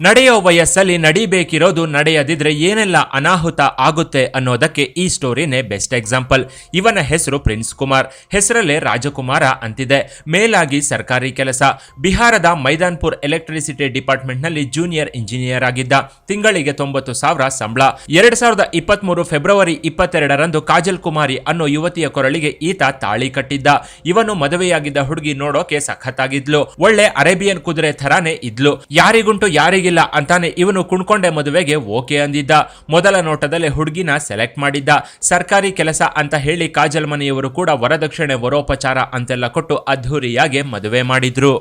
ನಡೆಯೋ ವಯಸ್ಸಲ್ಲಿ ನಡಿಬೇಕಿರೋದು ನಡೆಯದಿದ್ರೆ ಏನೆಲ್ಲ ಅನಾಹುತ ಆಗುತ್ತೆ ಅನ್ನೋದಕ್ಕೆ ಈ ಸ್ಟೋರಿನೇ ಬೆಸ್ಟ್ ಎಕ್ಸಾಂಪಲ್. ಇವನ ಹೆಸರು ಪ್ರಿನ್ಸ್ ಕುಮಾರ್. ಹೆಸರಲ್ಲೇ ರಾಜಕುಮಾರ ಅಂತಿದೆ. ಮೇಲಾಗಿ ಸರ್ಕಾರಿ ಕೆಲಸ. ಬಿಹಾರದ ಮೈದಾನ್ಪುರ್ ಎಲೆಕ್ಟ್ರಿಸಿಟಿ ಡಿಪಾರ್ಟ್ಮೆಂಟ್ನಲ್ಲಿ ಜೂನಿಯರ್ ಇಂಜಿನಿಯರ್ ಆಗಿದ್ದ. ತಿಂಗಳಿಗೆ ತೊಂಬತ್ತು ಸಾವಿರ ಸಂಬಳ. ಎರಡ್ ಸಾವಿರದ ಇಪ್ಪತ್ಮೂರು ಫೆಬ್ರವರಿ ಇಪ್ಪತ್ತೆರಡರಂದು ಕಾಜಲ್ ಕುಮಾರಿ ಅನ್ನೋ ಯುವತಿಯ ಕೊರಳಿಗೆ ಈತ ತಾಳಿ ಕಟ್ಟಿದ್ದ. ಇವನು ಮದುವೆಯಾಗಿದ್ದ ಹುಡುಗಿ ನೋಡೋಕೆ ಸಖತ್ತಾಗಿದ್ಲು. ಒಳ್ಳೆ ಅರೇಬಿಯನ್ ಕುದುರೆ ಥರಾನೇ ಇದ್ಲು. ಯಾರಿಗುಂಟು ಯಾರಿಗಿಲ್ಲ ಅಂತಾನೆ ಇವನು ಕುಣ್ಕೊಂಡೆ ಮದುವೆಗೆ ಓಕೆ ಅಂದಿದ್ದ. ಮೊದಲ ನೋಟದಲ್ಲೇ ಹುಡುಗಿನ ಸೆಲೆಕ್ಟ್ ಮಾಡಿದ್ದ. ಸರ್ಕಾರಿ ಕೆಲಸ ಅಂತ ಹೇಳಿ ಕಾಜಲ್ ಮನೆಯವರು ಕೂಡ ವರದಕ್ಷಿಣೆ ವರೋಪಚಾರ ಅಂತೆಲ್ಲ ಕೊಟ್ಟು ಅದ್ಧೂರಿಯಾಗಿ ಮದುವೆ ಮಾಡಿದ್ರು.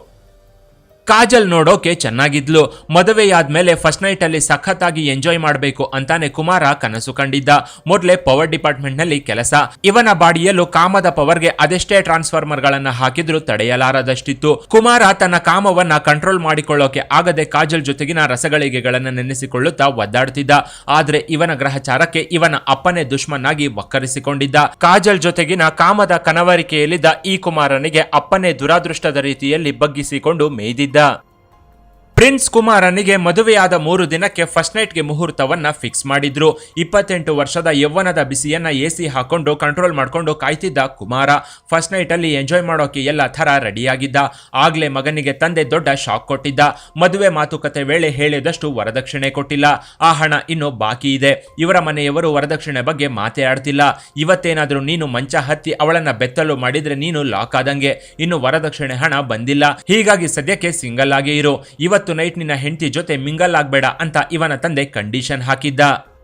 ಕಾಜಲ್ ನೋಡೋಕೆ ಚೆನ್ನಾಗಿದ್ಲು. ಮದುವೆಯಾದ್ಮೇಲೆ ಫಸ್ಟ್ ನೈಟ್ ಅಲ್ಲಿ ಸಖತ್ತಾಗಿ ಎಂಜಾಯ್ ಮಾಡಬೇಕು ಅಂತಾನೆ ಕುಮಾರ ಕನಸು ಕಂಡಿದ್ದ. ಮೊದಲೇ ಪವರ್ ಡಿಪಾರ್ಟ್ಮೆಂಟ್ನಲ್ಲಿ ಕೆಲಸ. ಇವನ ಬಾಡಿಯಲ್ಲೂ ಕಾಮದ ಪವರ್ಗೆ ಅದೆಷ್ಟೇ ಟ್ರಾನ್ಸ್ಫಾರ್ಮರ್ ಗಳನ್ನ ಹಾಕಿದ್ರು ತಡೆಯಲಾರದಷ್ಟಿತ್ತು. ಕುಮಾರ ತನ್ನ ಕಾಮವನ್ನ ಕಂಟ್ರೋಲ್ ಮಾಡಿಕೊಳ್ಳೋಕೆ ಆಗದೆ ಕಾಜಲ್ ಜೊತೆಗಿನ ರಸಗಳಿಗೆಗಳನ್ನ ನೆನೆಸಿಕೊಳ್ಳುತ್ತಾ ಒದ್ದಾಡ್ತಿದ್ದ. ಆದ್ರೆ ಇವನ ಗ್ರಹಚಾರಕ್ಕೆ ಇವನ ಅಪ್ಪನೇ ದುಶ್ಮನ್ನಾಗಿ ವಕ್ಕರಿಸಿಕೊಂಡಿದ್ದ. ಕಾಜಲ್ ಜೊತೆಗಿನ ಕಾಮದ ಕನವರಿಕೆಯಲ್ಲಿದ್ದ ಈ ಕುಮಾರನಿಗೆ ಅಪ್ಪನೇ ದುರಾದೃಷ್ಟದ ರೀತಿಯಲ್ಲಿ ಬಗ್ಗಿಸಿಕೊಂಡು ಮೇಯ್ದಿದ್ದ. 間 ಪ್ರಿನ್ಸ್ ಕುಮಾರನಿಗೆ ಮದುವೆಯಾದ ಮೂರು ದಿನಕ್ಕೆ ಫಸ್ಟ್ ನೈಟ್ಗೆ ಮುಹೂರ್ತವನ್ನ ಫಿಕ್ಸ್ ಮಾಡಿದ್ರು. ಇಪ್ಪತ್ತೆಂಟು ವರ್ಷದ ಯೌವನದ ಬಿಸಿಯನ್ನ ಎಸಿ ಹಾಕೊಂಡು ಕಂಟ್ರೋಲ್ ಮಾಡಿಕೊಂಡು ಕಾಯ್ತಿದ್ದ ಕುಮಾರ. ಫಸ್ಟ್ ನೈಟ್ ಅಲ್ಲಿ ಎಂಜಾಯ್ ಮಾಡೋಕೆ ಎಲ್ಲ ಥರ ರೆಡಿಯಾಗಿದ್ದ. ಆಗ್ಲೇ ಮಗನಿಗೆ ತಂದೆ ದೊಡ್ಡ ಶಾಕ್ ಕೊಟ್ಟಿದ್ದ. ಮದುವೆ ಮಾತುಕತೆ ವೇಳೆ ಹೇಳಿದಷ್ಟು ವರದಕ್ಷಿಣೆ ಕೊಟ್ಟಿಲ್ಲ. ಆ ಹಣ ಇನ್ನು ಬಾಕಿ ಇದೆ. ಇವರ ಮನೆಯವರು ವರದಕ್ಷಿಣೆ ಬಗ್ಗೆ ಮಾತೇ ಆಡ್ತಿಲ್ಲ. ಇವತ್ತೇನಾದರೂ ನೀನು ಮಂಚ ಹತ್ತಿ ಅವಳನ್ನ ಬೆತ್ತಲು ಮಾಡಿದ್ರೆ ನೀನು ಲಾಕ್ ಆದಂಗೆ. ಇನ್ನು ವರದಕ್ಷಿಣೆ ಹಣ ಬಂದಿಲ್ಲ. ಹೀಗಾಗಿ ಸದ್ಯಕ್ಕೆ ಸಿಂಗಲ್ ಆಗೇ ಇರು. ಇವತ್ತು ನೈಟ್ ನಿನ್ನ ಹೆಂಡತಿ ಜೊತೆ ಮಿಂಗಲ್ ಆಗ್ಬೇಡ ಅಂತ ಇವನ ತಂದೆ ಕಂಡೀಷನ್ ಹಾಕಿದ್ದ.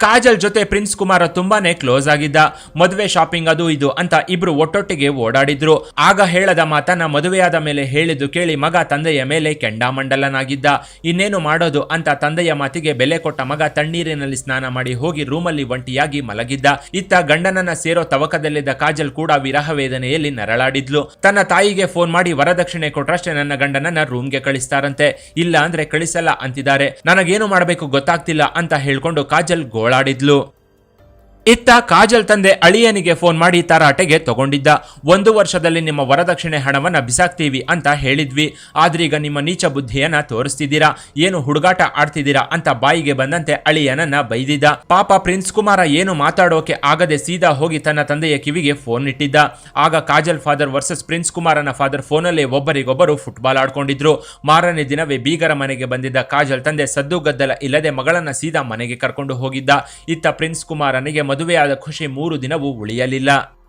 ಕಾಜಲ್ ಜೊತೆ ಪ್ರಿನ್ಸ್ ಕುಮಾರ ತುಂಬಾನೇ ಕ್ಲೋಸ್ ಆಗಿದ್ದ. ಮದುವೆ ಶಾಪಿಂಗ್ ಅದು ಇದು ಅಂತ ಇಬ್ರು ಒಟ್ಟೊಟ್ಟಿಗೆ ಓಡಾಡಿದ್ರು. ಆಗ ಹೇಳದ ಮಾತನ್ನ ಮದುವೆಯಾದ ಮೇಲೆ ಹೇಳಿದ್ದು ಕೇಳಿ ಮಗ ತಂದೆಯ ಮೇಲೆ ಕೆಂಡಾಮಂಡಲನಾಗಿದ್ದ ಇನ್ನೇನು ಮಾಡೋದು ಅಂತ ತಂದೆಯ ಮಾತಿಗೆ ಬೆಲೆ ಕೊಟ್ಟ ಮಗ ತಣ್ಣೀರಿನಲ್ಲಿ ಸ್ನಾನ ಮಾಡಿ ಹೋಗಿ ರೂಮಲ್ಲಿ ಒಂಟಿಯಾಗಿ ಮಲಗಿದ್ದ. ಇತ್ತ ಗಂಡನನ್ನ ಸೇರೋ ತವಕದಲ್ಲಿದ್ದ ಕಾಜಲ್ ಕೂಡ ವಿರಹ ವೇದನೆಯಲ್ಲಿ ನರಳಾಡಿದ್ಲು. ತನ್ನ ತಾಯಿಗೆ ಫೋನ್ ಮಾಡಿ ವರದಕ್ಷಿಣೆ ಕೊಟ್ರಷ್ಟೇ ನನ್ನ ಗಂಡನನ್ನ ರೂಮ್ಗೆ ಕಳಿಸ್ತಾರಂತೆ. ಇಲ್ಲ ಅಂದ್ರೆ ಕಳಿಸಲ್ಲ ಅಂತಿದ್ದಾರೆ. ನನಗೇನು ಮಾಡಬೇಕು ಗೊತ್ತಾಗ್ತಿಲ್ಲ ಅಂತ ಹೇಳ್ಕೊಂಡು ಕಾಜಲ್ ಗೋಳಾಡಿದ್ಲು ಇತ್ತ ಕಾಜಲ್ ತಂದೆ ಅಳಿಯನಿಗೆ ಫೋನ್ ಮಾಡಿ ತರಾಟೆಗೆ ತಗೊಂಡಿದ್ದ. ಒಂದು ವರ್ಷದಲ್ಲಿ ನಿಮ್ಮ ವರದಕ್ಷಿಣೆ ಹಣವನ್ನ ಬಿಸಾಕ್ತೀವಿ ಅಂತ ಹೇಳಿದ್ವಿ. ಆದ್ರೀಗ ನಿಮ್ಮ ನೀಚ ಬುದ್ಧಿಯನ್ನ ತೋರಿಸ್ತಿದ್ದೀರಾ? ಏನು ಹುಡುಗಾಟ ಆಡ್ತಿದ್ದೀರಾ ಅಂತ ಬಾಯಿಗೆ ಬಂದಂತೆ ಅಳಿಯನನ್ನ ಬೈದಿದ್ದ. ಪಾಪ ಪ್ರಿನ್ಸ್ ಕುಮಾರ ಏನು ಮಾತಾಡೋಕೆ ಆಗದೆ ಸೀದಾ ಹೋಗಿ ತನ್ನ ತಂದೆಯ ಕಿವಿಗೆ ಫೋನ್ ಇಟ್ಟಿದ್ದ. ಆಗ ಕಾಜಲ್ ಫಾದರ್ ವರ್ಸಸ್ ಪ್ರಿನ್ಸ್ ಕುಮಾರನ ಫಾದರ್ ಫೋನಲ್ಲೇ ಒಬ್ಬರಿಗೊಬ್ಬರು ಫುಟ್ಬಾಲ್ ಆಡ್ಕೊಂಡಿದ್ರು. ಮಾರನೇ ದಿನವೇ ಬೀಗರ ಮನೆಗೆ ಬಂದಿದ್ದ ಕಾಜಲ್ ತಂದೆ ಸದ್ದು ಗದ್ದಲ ಇಲ್ಲದೆ ಮಗಳನ್ನ ಸೀದಾ ಮನೆಗೆ ಕರ್ಕೊಂಡು ಹೋಗಿದ್ದ. ಇತ್ತ ಪ್ರಿನ್ಸ್ ಕುಮಾರನಿಗೆ ಮದುವೆಯಾದ ಖುಷಿ ಮೂರು ದಿನವೂ ಉಳಿಯಲಿಲ್ಲ.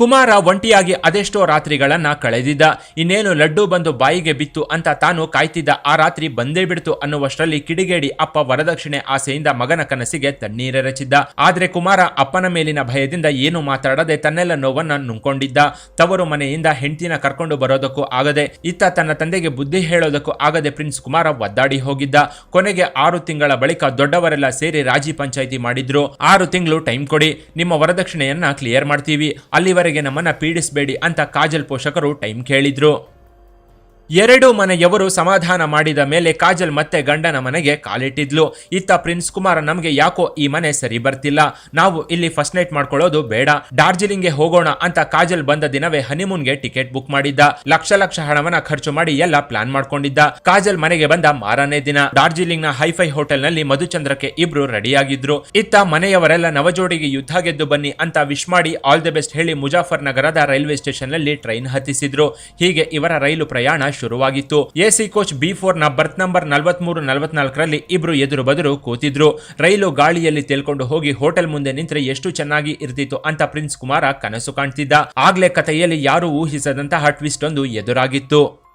ಕುಮಾರ ಒಂಟಿಯಾಗಿ ಅದೆಷ್ಟೋ ರಾತ್ರಿಗಳನ್ನ ಕಳೆದಿದ್ದ. ಇನ್ನೇನು ಲಡ್ಡು ಬಂದು ಬಾಯಿಗೆ ಬಿತ್ತು ಅಂತ ತಾನು ಕಾಯ್ತಿದ್ದ. ಆ ರಾತ್ರಿ ಬಂದೇ ಬಿಡ್ತು ಅನ್ನುವಷ್ಟರಲ್ಲಿ ಕಿಡಿಗೇಡಿ ಅಪ್ಪ ವರದಕ್ಷಿಣೆ ಆಸೆಯಿಂದ ಮಗನ ಕನಸಿಗೆ ತಣ್ಣೀರೆರಚಿದ್ದ ಆದ್ರೆ ಕುಮಾರ ಅಪ್ಪನ ಮೇಲಿನ ಭಯದಿಂದ ಏನು ಮಾತಾಡದೆ ತನ್ನೆಲ್ಲ ನೋವನ್ನ ನುಂಕೊಂಡಿದ್ದ ತವರು ಮನೆಯಿಂದ ಹೆಂಡತಿನ ಕರ್ಕೊಂಡು ಬರೋದಕ್ಕೂ ಆಗದೆ, ಇತ್ತ ತನ್ನ ತಂದೆಗೆ ಬುದ್ಧಿ ಹೇಳೋದಕ್ಕೂ ಆಗದೆ ಪ್ರಿನ್ಸ್ ಕುಮಾರ ಒದ್ದಾಡಿ ಹೋಗಿದ್ದ. ಕೊನೆಗೆ ಆರು ತಿಂಗಳ ಬಳಿಕ ದೊಡ್ಡವರೆಲ್ಲ ಸೇರಿ ರಾಜಿ ಪಂಚಾಯಿತಿ ಮಾಡಿದ್ರು. ಆರು ತಿಂಗಳು ಟೈಮ್ ಕೊಡಿ, ನಿಮ್ಮ ವರದಕ್ಷಿಣೆಯನ್ನ ಕ್ಲಿಯರ್ ಮಾಡ್ತೀವಿ. ಅಲ್ಲಿವರೆಗೆ ನಮ್ಮನ್ನ ಪೀಡಿಸಬೇಡಿ ಅಂತ ಕಾಜಲ್ ಪೋಷಕರು ಟೈಮ್ ಕೇಳಿದ್ರು. ಎರಡು ಮನೆಯವರು ಸಮಾಧಾನ ಮಾಡಿದ ಮೇಲೆ ಕಾಜಲ್ ಮತ್ತೆ ಗಂಡನ ಮನೆಗೆ ಕಾಲಿಟ್ಟಿದ್ಲು. ಇತ್ತ ಪ್ರಿನ್ಸ್ ಕುಮಾರ್ ನಮಗೆ ಯಾಕೋ ಈ ಮನೆ ಸರಿ ಬರ್ತಿಲ್ಲ. ನಾವು ಇಲ್ಲಿ ಫಸ್ಟ್ ನೈಟ್ ಮಾಡ್ಕೊಳ್ಳೋದು ಬೇಡ. ಡಾರ್ಜಿಲಿಂಗ್ಗೆ ಹೋಗೋಣ ಅಂತ ಕಾಜಲ್ ಬಂದ ದಿನವೇ ಹನಿಮೂನ್ಗೆ ಟಿಕೆಟ್ ಬುಕ್ ಮಾಡಿದ್ದ. ಲಕ್ಷ ಲಕ್ಷ ಹಣವನ್ನ ಖರ್ಚು ಮಾಡಿ ಎಲ್ಲ ಪ್ಲಾನ್ ಮಾಡ್ಕೊಂಡಿದ್ದ. ಕಾಜಲ್ ಮನೆಗೆ ಬಂದ ಮಾರನೇ ದಿನ. ಡಾರ್ಜಿಲಿಂಗ್ನ ಹೈಫೈ ಹೋಟೆಲ್ನಲ್ಲಿ ಮಧುಚಂದ್ರಕ್ಕೆ ಇಬ್ರು ರೆಡಿಯಾಗಿದ್ರು. ಇತ್ತ ಮನೆಯವರೆಲ್ಲ ನವಜೋಡಿಗೆ ಯುದ್ಧ ಗೆದ್ದು ಬನ್ನಿ ಅಂತ ವಿಶ್ ಮಾಡಿ ಆಲ್ ದಿ ಬೆಸ್ಟ್ ಹೇಳಿ ಮುಜಾಫರ್ ನಗರದ ರೈಲ್ವೆ ಸ್ಟೇಷನ್ನಲ್ಲಿ ಟ್ರೈನ್ ಹತ್ತಿಸಿದ್ರು. ಹೀಗೆ ಇವರ ರೈಲು ಪ್ರಯಾಣ ಶುರುವಾಗಿತ್ತು. ಎಸಿ ಕೋಚ್ ಬಿ ಫೋರ್ನ ಬರ್ತ್ ನಂಬರ್ ನಲವತ್ಮೂರು, ನಲವತ್ನಾಲ್ಕರಲ್ಲಿ ಇಬ್ರು ಎದುರು ಬದುರು ಕೂತಿದ್ರು. ರೈಲು ಗಾಳಿಯಲ್ಲಿ ತೇಲ್ಕೊಂಡು ಹೋಗಿ ಹೋಟೆಲ್ ಮುಂದೆ ನಿಂತರೆ ಎಷ್ಟು ಚೆನ್ನಾಗಿ ಇರ್ತಿತ್ತು ಅಂತ ಪ್ರಿನ್ಸ್ ಕುಮಾರ ಕನಸು ಕಾಣ್ತಿದ್ದ. ಆಗ್ಲೇ ಕಥೆಯಲ್ಲಿ ಯಾರು ಊಹಿಸದಂತಹ ಟ್ವಿಸ್ಟ್ ಒಂದು ಎದುರಾಗಿತ್ತು.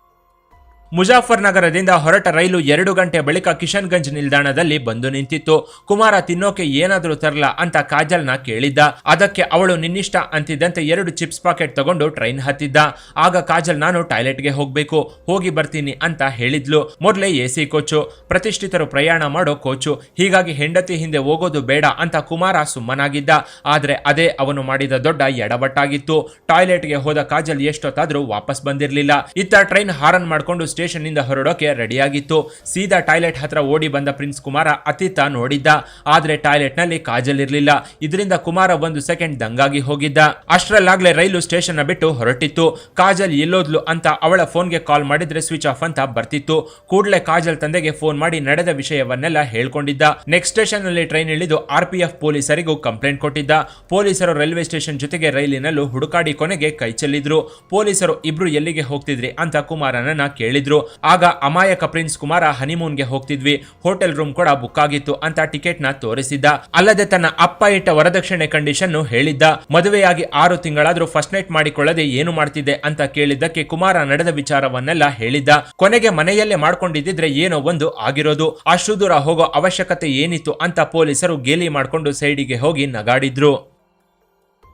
ಮುಜಾಫರ್ ನಗರದಿಂದ ಹೊರಟ ರೈಲು ಎರಡು ಗಂಟೆ ಬಳಿಕ ಕಿಶನ್ಗಂಜ್ ನಿಲ್ದಾಣದಲ್ಲಿ ಬಂದು ನಿಂತಿತ್ತು. ಕುಮಾರ, ತಿನ್ನೋಕೆ ಏನಾದರೂ ತರಲ ಅಂತ ಕಾಜಲ್ನ ಕೇಳಿದ್ದ. ಅದಕ್ಕೆ ಅವಳು ನಿನ್ನಿಷ್ಟ ಅಂತಿದ್ದಂತೆ ಎರಡು ಚಿಪ್ಸ್ ಪಾಕೆಟ್ ತಗೊಂಡು ಟ್ರೈನ್ ಹತ್ತಿದ್ದ. ಆಗ ಕಾಜಲ್, ನಾನು ಟಾಯ್ಲೆಟ್ಗೆ ಹೋಗ್ಬೇಕು. ಹೋಗಿ ಬರ್ತೀನಿ ಅಂತ ಹೇಳಿದ್ಲು. ಮೊದಲೇ ಎಸಿ ಕೋಚು. ಪ್ರತಿಷ್ಠಿತರು ಪ್ರಯಾಣ ಮಾಡೋ ಕೋಚು. ಹೀಗಾಗಿ ಹೆಂಡತಿ ಹಿಂದೆ ಹೋಗೋದು ಬೇಡ ಅಂತ ಕುಮಾರ ಸುಮ್ಮನಾಗಿದ್ದ. ಆದ್ರೆ ಅದೇ ಅವನು ಮಾಡಿದ ದೊಡ್ಡ ಎಡವಟ್ಟಾಗಿತ್ತು. ಟಾಯ್ಲೆಟ್ಗೆ ಹೋದ ಕಾಜಲ್ ಎಷ್ಟೊತ್ತಾದ್ರೂ ವಾಪಸ್ ಬಂದಿರಲಿಲ್ಲ. ಇತ್ತ ಟ್ರೈನ್ ಹಾರನ್ ಮಾಡ್ಕೊಂಡು ಸ್ಟೇಷನ್ನಿಂದ ಹೊರಡೋಕೆ ರೆಡಿಯಾಗಿತ್ತು. ಸೀದಾ ಟಾಯ್ಲೆಟ್ ಹತ್ರ ಓಡಿ ಬಂದ ಪ್ರಿನ್ಸ್ ಕುಮಾರ ಅತಿತ್ತ ನೋಡಿದ್ದ. ಆದ್ರೆ ಟಾಯ್ಲೆಟ್ನಲ್ಲಿ ಕಾಜಲ್ ಇರಲಿಲ್ಲ ಇದರಿಂದ ಕುಮಾರ ಒಂದು ಸೆಕೆಂಡ್ ದಂಗಾಗಿ ಹೋಗಿದ್ದ. ಅಷ್ಟರಲ್ಲಾಗಲೇ ರೈಲು ಸ್ಟೇಷನ್ನ ಬಿಟ್ಟು ಹೊರಟಿತ್ತು. ಕಾಜಲ್ ಎಲ್ಲೋದ್ಲು ಅಂತ ಅವಳ ಫೋನ್ಗೆ ಕಾಲ್ ಮಾಡಿದ್ರೆ ಸ್ವಿಚ್ ಆಫ್ ಅಂತ ಬರ್ತಿತ್ತು. ಕೂಡಲೇ ಕಾಜಲ್ ತಂದೆಗೆ ಫೋನ್ ಮಾಡಿ ನಡೆದ ವಿಷಯವನ್ನೆಲ್ಲ ಹೇಳ್ಕೊಂಡಿದ್ದ. ನೆಕ್ಸ್ಟ್ ಸ್ಟೇಷನ್ನಲ್ಲಿ ಟ್ರೈನ್ ಇಳಿದು ಆರ್ ಪಿ ಎಫ್ ಪೊಲೀಸರಿಗೂ ಕಂಪ್ಲೇಂಟ್ ಕೊಟ್ಟಿದ್ದ. ಪೊಲೀಸರು ರೈಲ್ವೆ ಸ್ಟೇಷನ್ ಜೊತೆಗೆ ರೈಲಿನಲ್ಲೂ ಹುಡುಕಾಡಿ ಕೊನೆಗೆ ಕೈ ಚೆಲ್ಲಿದ್ರು. ಪೊಲೀಸರು ಇಬ್ರು ಎಲ್ಲಿಗೆ ಹೋಗ್ತಿದ್ರಿ ಅಂತ ಕುಮಾರನನ್ನ ಕೇಳಿದ್ರು. ಆಗ ಅಮಾಯಕ ಪ್ರಿನ್ಸ್ ಕುಮಾರ ಹನಿಮೂನ್ಗೆ ಹೋಗ್ತಿದ್ವಿ. ಹೋಟೆಲ್ ರೂಮ್ ಕೂಡ ಬುಕ್ ಆಗಿತ್ತು ಅಂತ ಟಿಕೆಟ್ನ ತೋರಿಸಿದ್ದ. ಅಲ್ಲದೆ ತನ್ನ ಅಪ್ಪ ಇಟ್ಟ ವರದಕ್ಷಿಣೆ ಕಂಡೀಷನ್ ಹೇಳಿದ್ದ. ಮದುವೆಯಾಗಿ ಆರು ತಿಂಗಳಾದ್ರೂ ಫಸ್ಟ್ ನೈಟ್ ಮಾಡಿಕೊಳ್ಳದೆ ಏನು ಮಾಡ್ತಿದ್ದೆ ಅಂತ ಕೇಳಿದ್ದಕ್ಕೆ ಕುಮಾರ ನಡೆದ ವಿಚಾರವನ್ನೆಲ್ಲ ಹೇಳಿದ್ದ. ಕೊನೆಗೆ ಮನೆಯಲ್ಲೇ ಮಾಡ್ಕೊಂಡಿದ್ದಿದ್ರೆ ಏನೋ ಒಂದು ಆಗಿರೋದು. ಅಷ್ಟು ದೂರ ಹೋಗೋ ಅವಶ್ಯಕತೆ ಏನಿತ್ತು ಅಂತ ಪೊಲೀಸರು ಗೇಲಿ ಮಾಡ್ಕೊಂಡು ಸೈಡಿಗೆ ಹೋಗಿ ನಗಾಡಿದ್ರು.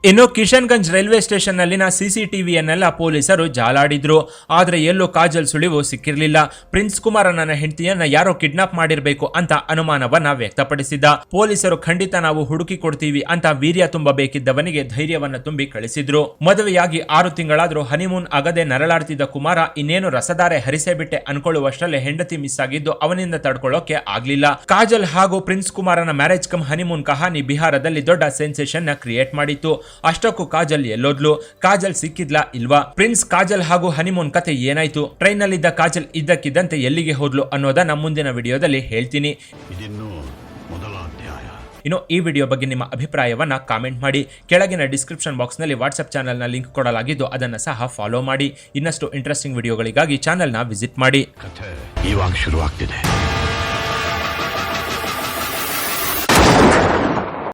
ಇನ್ನು ಕಿಶನ್ಗಂಜ್ ರೈಲ್ವೆ ಸ್ಟೇಷನ್ ನಲ್ಲಿನ ಸಿಸಿಟಿವಿಯನ್ನೆಲ್ಲ ಪೊಲೀಸರು ಜಾಲಾಡಿದ್ರು. ಆದರೆ ಎಲ್ಲೂ ಕಾಜಲ್ ಸುಳಿವು ಸಿಕ್ಕಿರಲಿಲ್ಲ. ಪ್ರಿನ್ಸ್ ಕುಮಾರನ ಹೆಂಡತಿಯನ್ನ ಯಾರೋ ಕಿಡ್ನಾಪ್ ಮಾಡಿರಬೇಕು ಅಂತ ಅನುಮಾನವನ್ನ ವ್ಯಕ್ತಪಡಿಸಿದ್ದ. ಪೊಲೀಸರು ಖಂಡಿತ ನಾವು ಹುಡುಕಿ ಕೊಡ್ತೀವಿ ಅಂತ ವೀರ್ಯ ತುಂಬಬೇಕಿದ್ದವನಿಗೆ ಧೈರ್ಯವನ್ನ ತುಂಬಿ ಕಳಿಸಿದ್ರು. ಮದುವೆಯಾಗಿ ಆರು ತಿಂಗಳಾದ್ರೂ ಹನಿಮೂನ್ ಆಗದೆ ನರಳಾಡ್ತಿದ್ದ ಕುಮಾರ ಇನ್ನೇನು ರಸದಾರೆ ಹರಿಸೇಬಿಟ್ಟೆ ಅನ್ಕೊಳ್ಳುವಷ್ಟರಲ್ಲೇ ಹೆಂಡತಿ ಮಿಸ್ ಆಗಿದ್ದು ಅವನಿಂದ ತಡ್ಕೊಳ್ಳೋಕೆ ಆಗ್ಲಿಲ್ಲ. ಕಾಜಲ್ ಹಾಗೂ ಪ್ರಿನ್ಸ್ ಕುಮಾರನ ಮ್ಯಾರೇಜ್ ಕಮ್ ಹನಿಮೂನ್ ಕಹಾನಿ ಬಿಹಾರದಲ್ಲಿ ದೊಡ್ಡ ಸೆನ್ಸೇಷನ್ನ ಕ್ರಿಯೇಟ್ ಮಾಡಿತ್ತು. ಅಷ್ಟಕ್ಕೂ ಕಾಜಲ್ ಎಲ್ಲೋದ್ಲು. ಕಾಜಲ್ ಸಿಕ್ಕಿದ್ಲಾ ಇಲ್ವಾ? ಪ್ರಿನ್ಸ್ ಕಾಜಲ್ ಹಾಗೂ ಹನಿಮೂನ್ ಕತೆ ಏನಾಯ್ತು? ಟ್ರೈನ್ ನಲ್ಲಿದ್ದ ಕಾಜಲ್ ಇದ್ದಕ್ಕಿದ್ದಂತೆ ಎಲ್ಲಿಗೆ ಹೋದ್ಲು ಅನ್ನೋದನ್ನ ಮುಂದಿನ ವಿಡಿಯೋದಲ್ಲಿ ಹೇಳ್ತೀನಿ. ಇನ್ನು ಈ ವಿಡಿಯೋ ಬಗ್ಗೆ ನಿಮ್ಮ ಅಭಿಪ್ರಾಯವನ್ನ ಕಾಮೆಂಟ್ ಮಾಡಿ. ಕೆಳಗಿನ ಡಿಸ್ಕ್ರಿಪ್ಷನ್ ಬಾಕ್ಸ್ನಲ್ಲಿ ವಾಟ್ಸಪ್ ಚಾನಲ್ನ ಲಿಂಕ್ ಕೊಡಲಾಗಿದ್ದು ಅದನ್ನು ಸಹ ಫಾಲೋ ಮಾಡಿ. ಇನ್ನಷ್ಟು ಇಂಟ್ರೆಸ್ಟಿಂಗ್ ವಿಡಿಯೋಗಳಿಗಾಗಿ ಚಾನಲ್ನ ವಿಸಿಟ್ ಮಾಡಿ. ಇವಾಗ ಶುರುವಾಗ್ತಿದೆ.